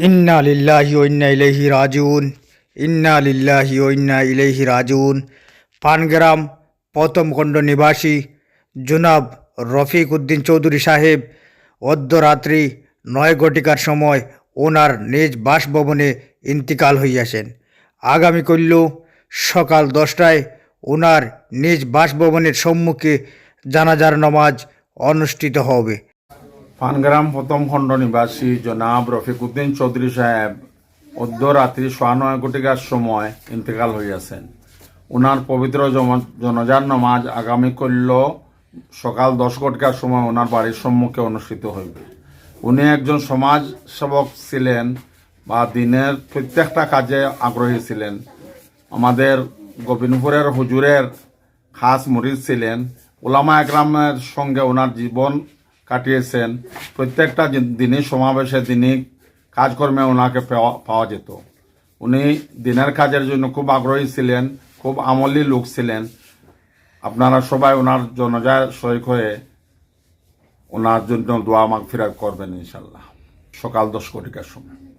ইন্না লিল্লাহি ও ইন্না ইলাইহি রাজিউন ইন্না লিল্লাহি ও ইন্না ইলাইহি রাজিউন পানগ্রাম প্রথমখণ্ড নিবাসী জুনাব রফিক উদ্দিন চৌধুরী সাহেব অর্ধরাত্রি নয় ঘটিকার সময় ওনার নিজ বাসভবনে ইন্তিকাল হইয়াছেন আগামীকাল্য সকাল দশটায় ওনার নিজ বাসভবনের সম্মুখে জানাজার নামাজ অনুষ্ঠিত হবে পানগ্রাম প্রথম খণ্ড নিবাসী জনাব রফিকুদ্দিন চৌধুরী সাহেব অর্ধরাত্রি সোয়া নয় ঘটিকার সময় ইন্তেকাল হইয়াছেন। ওনার পবিত্র জনজার নামাজ আগামী করল সকাল দশ ঘটিকার সময় ওনার বাড়ির সম্মুখে অনুষ্ঠিত হইবে। উনি একজন সমাজ সেবক ছিলেন বা দিনের প্রত্যেকটা কাজে আগ্রহী ছিলেন। আমাদের গোবিন্দপুরের হুজুরের খাস মুরিদ ছিলেন। ওলামা একরামের সঙ্গে ওনার জীবন কাটিয়েছেন। প্রত্যেকটা দিনে সমাবেশে তিনি কাজকর্মে ওনাকে পাওয়া- পাওয়া যেত। উনি দিনের কাজের জন্য খুব আগ্রহী ছিলেন, খুব আমলি লোক ছিলেন। আপনারা সবাই ওনার জনজায় সৈক হয়ে ওনার জন্য দোয়া মাগফিরাত করবেন ইনশাল্লাহ সকাল দশ কোটিকার সময়।